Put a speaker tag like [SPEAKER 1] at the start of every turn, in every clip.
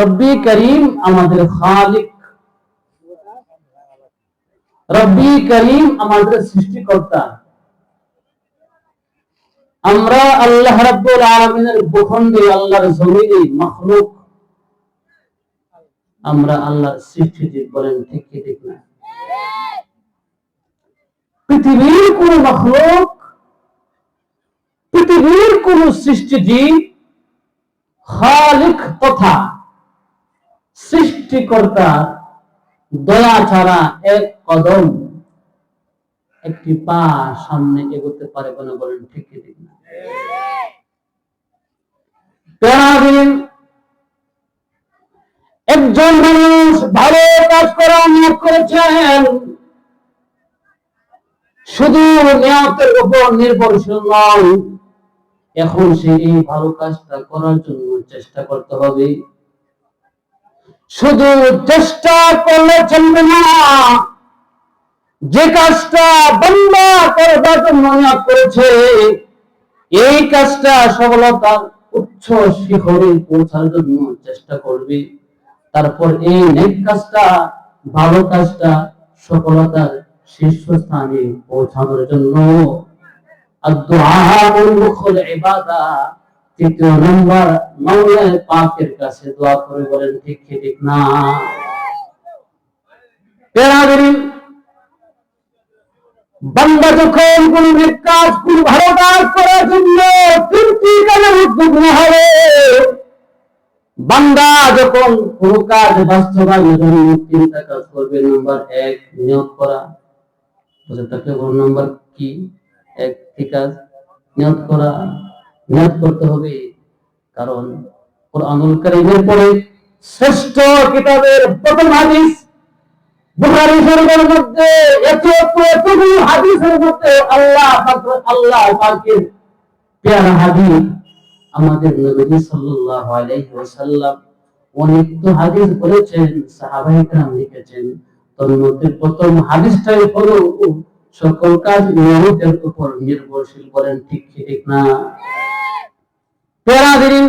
[SPEAKER 1] রব্বি করিম আমাদের খালিক। রব্বি করিম আমাদের সৃষ্টিকর্তা। আমরা আল্লাহ রাব্বুল আলামিনের ভূখণ্ডে আল্লাহর জমিনে মখলুক। আমরা আল্লাহর সৃষ্টি জীব বলেন ঠিক ঠিক না? পৃথিবীর কোন মখলুক, পৃথিবীর কোন সৃষ্টিজীব খালিক তথা সৃষ্টিকর্তা দয়া ছাড়া এক কদম একটি পা সামনে এগোতে পারে না বলেন, ঠিক ঠিক না? একজন মানুষ ভালো কাজ করা নিয়োগ করেছেন। শুধু নিয়তের উপর নির্ভরশীল নয় এখন সে এই ভালো কাজটা করার জন্য চেষ্টা করতে হবে। শুধু চেষ্টা করলে চলবে না। যে কাজটা বন্ধা করবার জন্য করেছে, এই কাজটা সফলতার উচ্চ শিখরে পৌঁছার জন্য চেষ্টা করবে। তারপর এই নেক কাজটা, ভালো কাজটা সফলতার শীর্ষস্থানে পৌঁছানোর জন্য। তৃতীয় নম্বর মাওলায় পাকের কাছে দোয়া করে বলেন, ঠিক ঠিক না। বান্দা যখন কোন কাজ কোন ভালো করার জন্য তিনটি কাজের উদ্যোগ হবে। বান্দা যখন কোন কাজ বাস্তবায়নের জন্য তিনটা কাজ করবে, নাম্বার এক, নিয়োগ করা। বুঝতে নাম্বার কি? একটি কাজ? নিয়ত করা। নিয়ত করতে হবে কারণ কোরআনুল কারীমের পরে শ্রেষ্ঠ কিতাবের প্রথম হাদিস বুখারী শরীফের মধ্যে এত এত এতগুলো হাদিসের মধ্যে আল্লাহ পাক আল্লাহ পাকের পেয়ারা হাদিস আমাদের নবী সাল্লাল্লাহু আলাইহি ওয়াসাল্লাম অনেক তো হাদিস বলেছেন সাহাবায়ে کرام লিখেছেন তোর মধ্যে প্রথম হাদিসটাই হলো সকল কাজ নিয়মিতের উপর নির্ভরশীল বলেন ঠিক কি ঠিক না পেরাদিন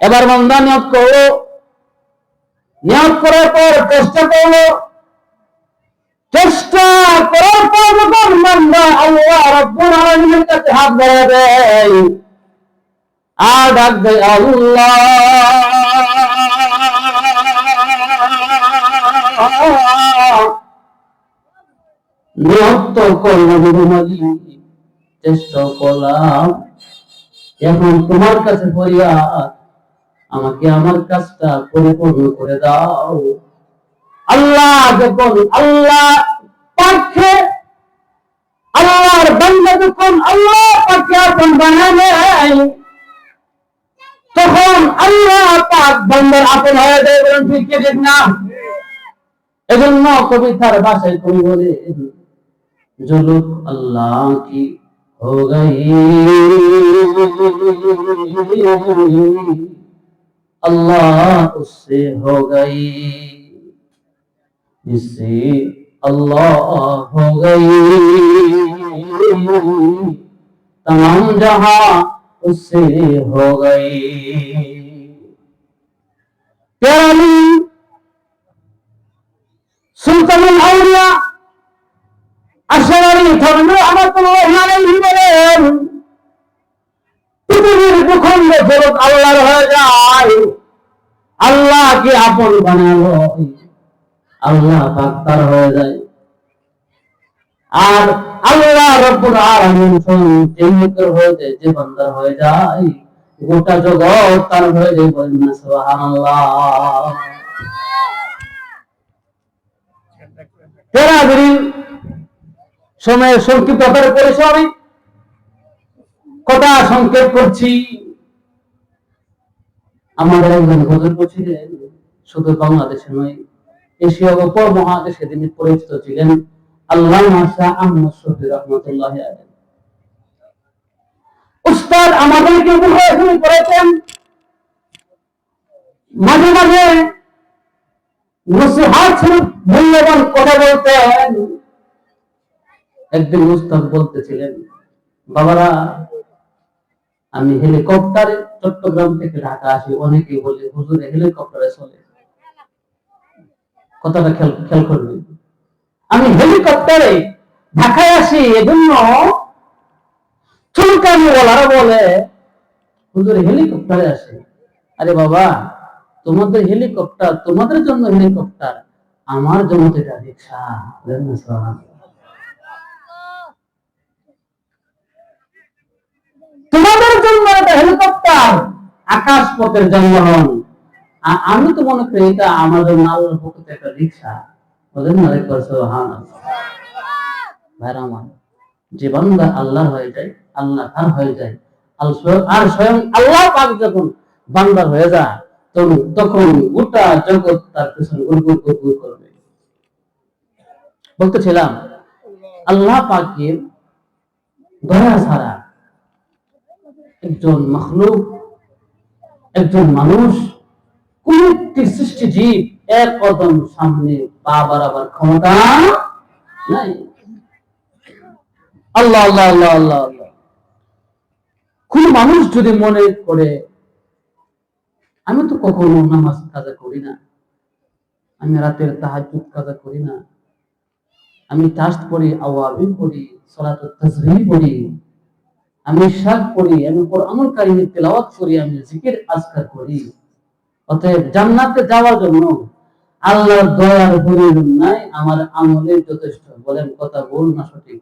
[SPEAKER 1] এবার মন্দা নিয়োগ করল নিয়োগ করার পর চেষ্টা করল চেষ্টা করার পর যখন মন্দা আল্লাহ রব্বুল আলামিনের কাছে হাত বাড়ায় দেয়, আর ডাক দেয় আল্লাহ। নিহত করলাম চেষ্টা করলাম। এখন তোমার কাছে ফরিয়াদ আমাকে আমার কাজটা পরিপূর্ণ করে দাও। আল্লাহ যখন আল্লাহ পাখে, আল্লাহর বান্দা যখন আল্লাহ পাখে আপন বানালে তখন আল্লাহ পাক বান্দার আপন হয়ে যায় বলেন, ঠিক কি ঠিক না? এজন্য কবিতার ভাষায় কবি বলে, জলুক আল্লাহ কি हो गई। अल्लाह उससे हो गई। जिससे अल्लाह हो गई। तमाम जहाँ उससे हो गई। प्यारी सुल्तान औलिया আশারি ধর্ম আলাইহি বলেন পৃথিবীর ভূখণ্ড ফেরত আল্লাহর হয়ে যায়। আল্লাহকে আপন বানালো। আল্লাহ হয়ে যায়। আর আল্লাহ রব্বুল আলামিন তেমনিকর হয়ে যায় যে বান্দার হয়ে যায়। গোটা জগৎ তার হয়ে যায় বলেন না সুবহানাল্লাহ তেরাবিন সময়ের সংক্ষিপ্ত আকারে পড়েছি আমি কথা সংক্ষেপ করছি। আমাদের একজন শুধু বাংলাদেশে নয়, এশিয়া মহাদেশে তিনি পরিচিত ছিলেন আল্লাহ শাহ আহমদ শফি রহমতুল্লাহ উস্তাদ আমাদেরকে উপহার করেছেন। মাঝে মাঝে নসিহাত মূল্যবান কথা বলতেন। একদিন উস্তাদ বলতেছিলেন, বাবারা, আমি হেলিকপ্টারে চট্টগ্রাম থেকে ঢাকা আসি, অনেকে বলে, হুজুর, হেলিকপ্টারে চলে। কথাটা খেয়াল খেয়াল করবে। আমি হেলিকপ্টারে ঢাকায় আসি, এজন্য চুলকানি বলারা বলে, হুজুর, হেলিকপ্টারে আসে। আরে বাবা, তোমাদের হেলিকপ্টার, তোমাদের জন্য হেলিকপ্টার, আমার জন্য এটা রিক্সা বলেন না সুবহানাল্লাহ। তোমাদের জন্য এটা হেলিকপ্টার আকাশ পথের যানবাহন আ- আমি তো মনে করি এটা জন্য আল্লাহর পক্ষ একটা রিক্সা। বলেন না একবার সুবহানাল্লাহ। ভাইরা আমার, যে বান্দা আল্লাহর হয়ে যায়, আল্লাহ তার হয়ে যায়। আর স্বয়ং আল্লাহ পাক যখন হয়ে যায়, তখন গোটা জগৎ তার পেছনে গুড় গুড় গুড় গুড় করবে। বলতেছিলাম, আল্লাহ পাকের দয়া ছাড়া একজন মখলুক, একজন মানুষ কোন একটি সৃষ্টি জীব, এক কদম সামনে পা বাড়াবার ক্ষমতা নাই। আল্লাহ আল্লাহ আল্লাহ আল্লাহ আল্লাহ। কোন মানুষ যদি মনে করে, আমি তো কখনো নামাজ কাজা করি না, আমি রাতের তাহাজ্জুদ কাজা করি না, আমি তাস্ত পড়ি আওয়াবিন পড়ি সলাত তাসবিহ পড়ি আমি শাক পড়ি আমি কোরআনুল কারিমের তেলাওয়াত করি, আমি জিকির আজকার করি। অতএব জান্নাতে যাওয়ার জন্য আল্লাহর দয়ার পরিমাণ নাই, আমার আমলে যথেষ্ট। বলেন কথা বল না সঠিক?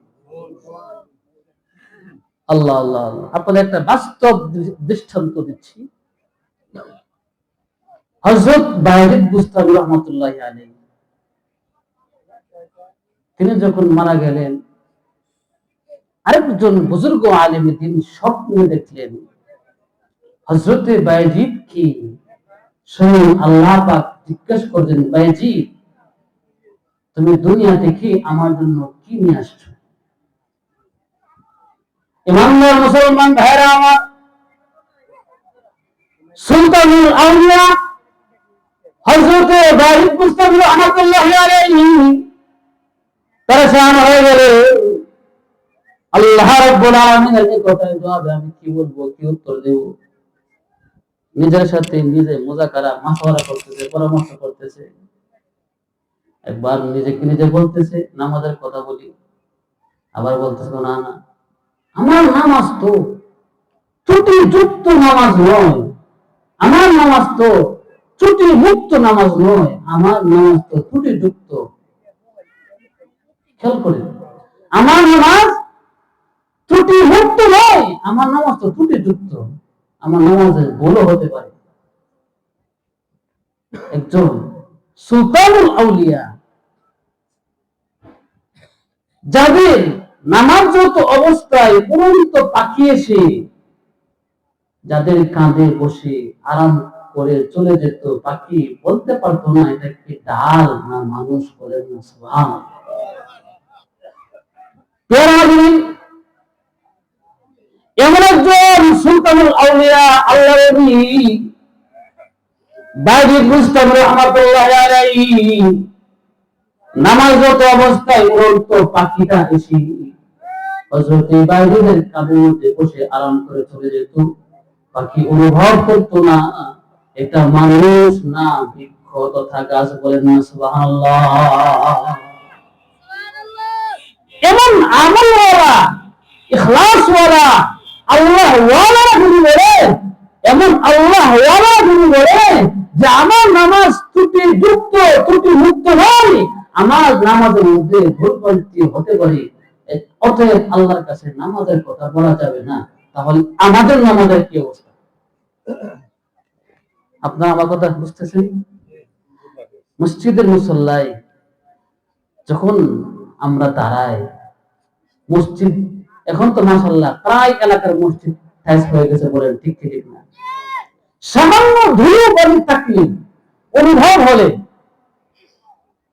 [SPEAKER 1] আল্লাহ আল্লাহ আল্লাহ। আপনাদের একটা বাস্তব দৃষ্টান্ত দিচ্ছি। হযরত বাইরে বুস্তামি রহমতুল্লাহ আলাইহি, তিনি যখন মারা গেলেন আরেকজন বুজুর্গ আলেম দিন স্বপ্নে দেখলেন হজরতে বাইজিদ কি? স্বয়ং আল্লাহ পাক জিজ্ঞেস করলেন তুমি দুনিয়া আমার জন্য কি নিয়ে ইমানদার মুসলমান ভাইরা আমার সুলতানুল আউলিয়া, হযরতে বাইজিদ মুস্তাফি রহমাতুল্লাহ আলাইহি হয়ে গেলে। আল্লাহ রাব্বুল আলামিনের কথায় জবাবে আমি কি বলব, কি উত্তর দেব? নিজের সাথে নিজে মুজাকারা মাশওয়ারা করতেছে, পরামর্শ করতেছে। একবার নিজেকে নিজে বলতেছে, নামাজের কথা বলি। আবার বলতেছে, না না, আমার নামাজ তো ত্রুটি যুক্ত নামাজ নয়। আমার নামাজ তো ত্রুটি মুক্ত নামাজ নয়। আমার নামাজ তো ত্রুটি যুক্ত খেয়াল করে আমার নামাজ ত্রুটি মুক্ত নয়, আমার নামাজ তো ত্রুটি যুক্ত আমার নামাজে ভুলও হতে পারে। একজন সুলতানুল আউলিয়া যাদের নামাজরত অবস্থায় উড়ন্ত পাখি এসে যাদের কাঁধে বসে আরাম করে চলে যেত, পাখি বলতে পারতো না, এটা কি ডাল না মানুষ করে না? সুবহান এমন একজন সুলতানুল আউলিয়া আল্লাহ বাইজিদ মুস্তাফা রহমাতুল্লাহ আলাইহি। নামাজরত অবস্থায় উড়ন্ত পাখিটা এসে হযরত কাঁধের মধ্যে বসে আরাম করে চলে যেত। পাখি অনুভব করতো না। এটা মানুষ না বৃক্ষ তথা গাছ বলেন না সুবহানাল্লাহ। এমন আমল ওয়ালা ইখলাস ওয়ালা আল্লাহ ওয়ালা যদি বলে, এমন আল্লাহ ওয়ালা যদি বলে যে আমার নামাজ ত্রুটি যুক্ত, ত্রুটি মুক্ত নয়, আমার নামাজের মধ্যে ভুল ভ্রান্তি হতে পারে। অতএব আল্লাহর কাছে নামাজের কথা বলা যাবে না, তাহলে আমাদের নামাজের কি অবস্থা? আপনারা আমার কথা বুঝতেছেন? মসজিদের মুসল্লায় যখন আমরা দাঁড়াই, মসজিদ এখন তো মাসাল্লাহ প্রায় এলাকার মসজিদ ঠাইস হয়ে গেছে বলেন, ঠিক ঠিক না? সামান্য ধুলো বালি থাকলে অনুভব হলে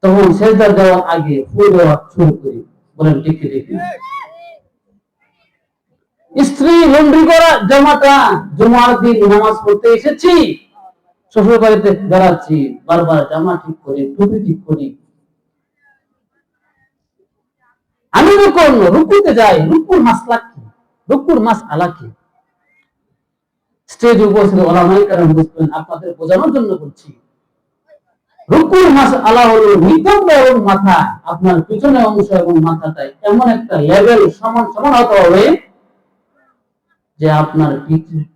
[SPEAKER 1] তখন সেজদা দেওয়ার আগে ফুল দেওয়া শুরু করি, বলেন, ঠিক ঠিক না? স্ত্রী লন্ড্রি করা জামাটা জমার দিন নামাজ পড়তে এসেছি শ্বশুর বাড়িতে বেড়াচ্ছি, বারবার জামা ঠিক করি, টুপি ঠিক করি আমি যখন রুকুতে যাই, রুকুর মাসলা কি রুকুর মাস আলা কি স্টেজ উপস্থিত ওলামাই কারণ বুঝবেন, আপনাদের বোঝানোর জন্য বলছি, রুকুর মাস আলা হলো নিতম্ব এবং মাথা, আপনার পিছনে অংশ এবং মাথাটাই এমন একটা লেভেল সমান সমান হতে হবে যে আপনার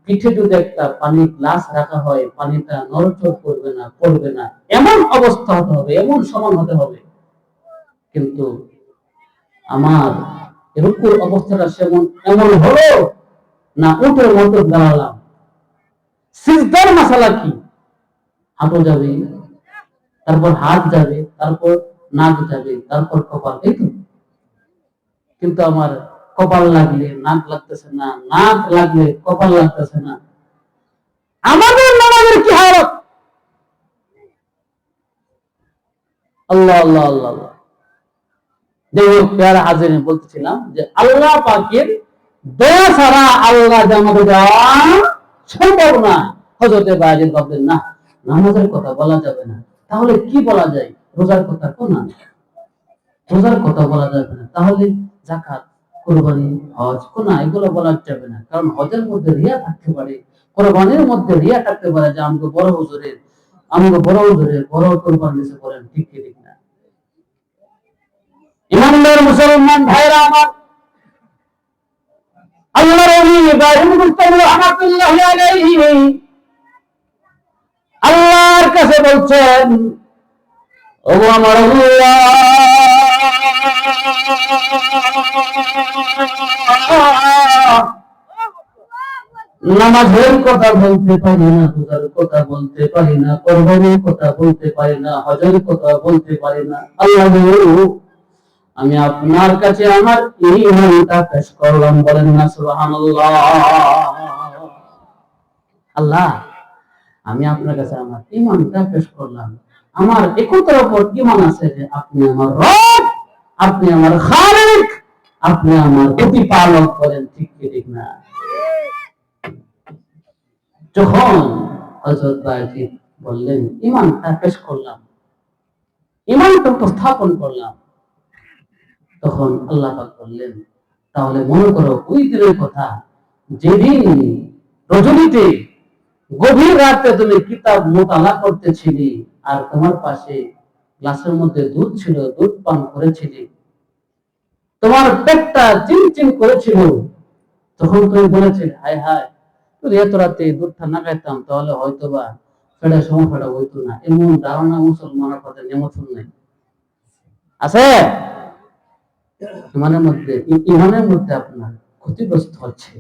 [SPEAKER 1] পিঠে যদি একটা পানি গ্লাস রাখা হয়, পানিটা নড়চড় করবে না, পড়বে না, এমন অবস্থা হতে হবে, এমন সমান হতে হবে। কিন্তু আমার রুকুর অবস্থাটা সেমন, এমন হলো না উঠের মতো দাঁড়ালাম। সিজদার মশালা কি? হাঁটু যাবে, তারপর হাত যাবে, তারপর নাক যাবে, তারপর কপাল, এই তো। কিন্তু আমার কপাল লাগলে নাক লাগতেছে না, নাক লাগলে কপাল লাগতেছে না। আমাদের নামাজের কি হালত? আল্লাহ আল্লাহ আল্লাহ আল্লাহ। বলতেছিলাম যে আল্লাহ পাকের দয়া ছাড়া আল্লাহ যে আমাদের দেওয়া সম্ভব না। হজরতে না, নামাজের কথা বলা যাবে না। তাহলে কি বলা যায়? রোজার কথা কোন রোজার কথা বলা যাবে না। তাহলে জাকাত কোরবানি, হজ কোন এগুলো বলা যাবে না। কারণ হজের মধ্যে রিয়া থাকতে পারে। কোরবানির মধ্যে রিয়া থাকতে পারে যে আমাকে বড় হুজুরের, আমাকে বড় হুজুরের বড় কোরবানি করেন ঠিক ঠিক ইমানদার মুসলমান ভাইরা আমার। আল্লাহর ওলি ইব্রাহিম মুস্তাফা রাহমাতুল্লাহি আলাইহি আল্লাহর কাছে বলছেন ও আমার আল্লাহ, নামাজের কথা বলতে পারি না, রোজার কথা বলতে পারি না, কোরবানির কথা বলতে পারি না, হজের কথা বলতে পারি না। আল্লাহ আমি আপনার কাছে আমার এই ইমানটা পেশ করলাম, বলেন না, সুবহানাল্লাহ। আল্লাহ, আমি আপনার কাছে আমার ইমানটা পেশ করলাম। আমার একতার উপর ইমান আছে যে আপনি আমার রব, আপনি আমার খালিক, আপনি আমার প্রতিপালক করেন ঠিক কি ঠিক না? যখন হযরত বললেন ইমানটা পেশ করলাম ইমানটা উপস্থাপন করলাম তখন আল্লাহ পাক বললেন, তাহলে মনে করো ওই দিনের কথা, যেদিন রজনীতে গভীর রাতে তুমি কিতাব মোতালা করতেছিলি আর তোমার পাশে গ্লাসের মধ্যে দুধ ছিল, দুধ পান করেছিলি, তোমার পেটটা চিনচিন করেছিল, তখন তুমি বলেছিলে, হায় হায়, যদি এত রাতে দুধটা না খাইতাম, তাহলে হয়তো বা ফেডা সমস্যাটা হইতো না। এমন ধারণা মুসলমানের কথা নেমতন নেই। আছে? ইমানের মধ্যে ইমানের মধ্যে আপনার ক্ষতিগ্রস্ত হচ্ছে।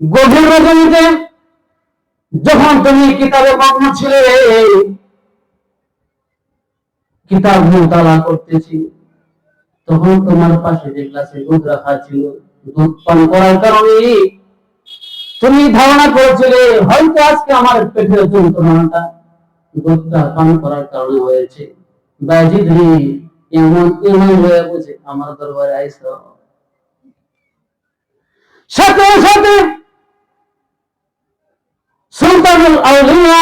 [SPEAKER 1] গভীর রজনীতে যখন তুমি কিতাবে মগ্ন ছিলে, কিতাব মোতালা করতেছি, তখন তোমার পাশে যে গ্লাসে দুধ রাখা ছিল, দুধ পান করার কারণে তুমি ধারণা করেছিলে, হয়তো আজকে আমার পেটের যন্ত্রণাটা দুধটা পান করার কারণে হয়েছে। বাজিদ রে এমন এমন হয়ে বুঝে আমার দরবারে আইস। সাথে সাথে সুলতানুল আউলিয়া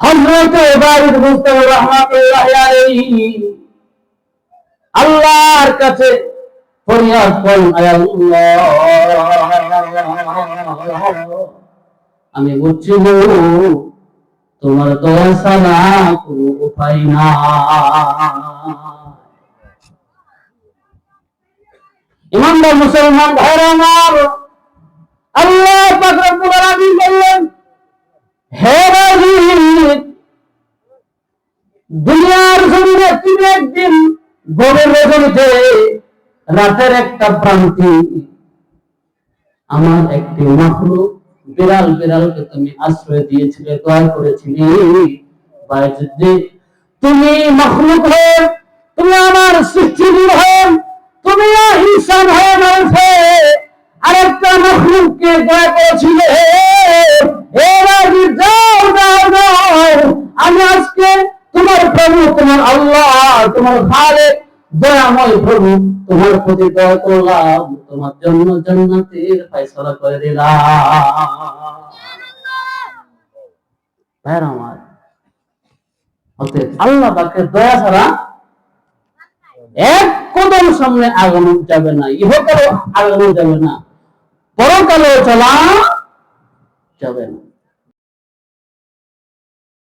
[SPEAKER 1] হযরত ইবাদত মুস্তাফা আল্লাহর কাছে ফরিয়াদ করেন আয় আল্লাহ আমি বুঝছি গো তোমার দয়া ছাড়া কোনো উপায় না ইমানদার মুসলমান ভাইরা আমার আল্লাহ পাক রব্বুল আলামিন বললেন হে রাজিদ দুনিয়ার জমিনে তুমি একদিন গভীর রজনীতে রাতের একটা প্রান্তি আমার একটি মখলুক বিড়াল বিড়ালকে তুমি আশ্রয় দিয়েছিলে, দয়া করেছিলে। তুমি মখলুক হয়ে, তুমি আমার হয়ে, তুমি হয়ে মানুষে আরেকটা মখলুককে দয়া করেছিলে। আমি আজকে তোমার প্রভু, তোমার আল্লাহ, তোমার খালেক দয়াময় প্রভু, তোমার প্রতি দয়া করলাম, তোমার জন্য জান্নাতের করে দিলাম। আমার, অতএব আল্লাহ পাকের দয়া ছাড়া এক কদম সামনে আগানো যাবে না, ইহকালেও আগানো যাবে না, পরকালেও চলা যাবে না।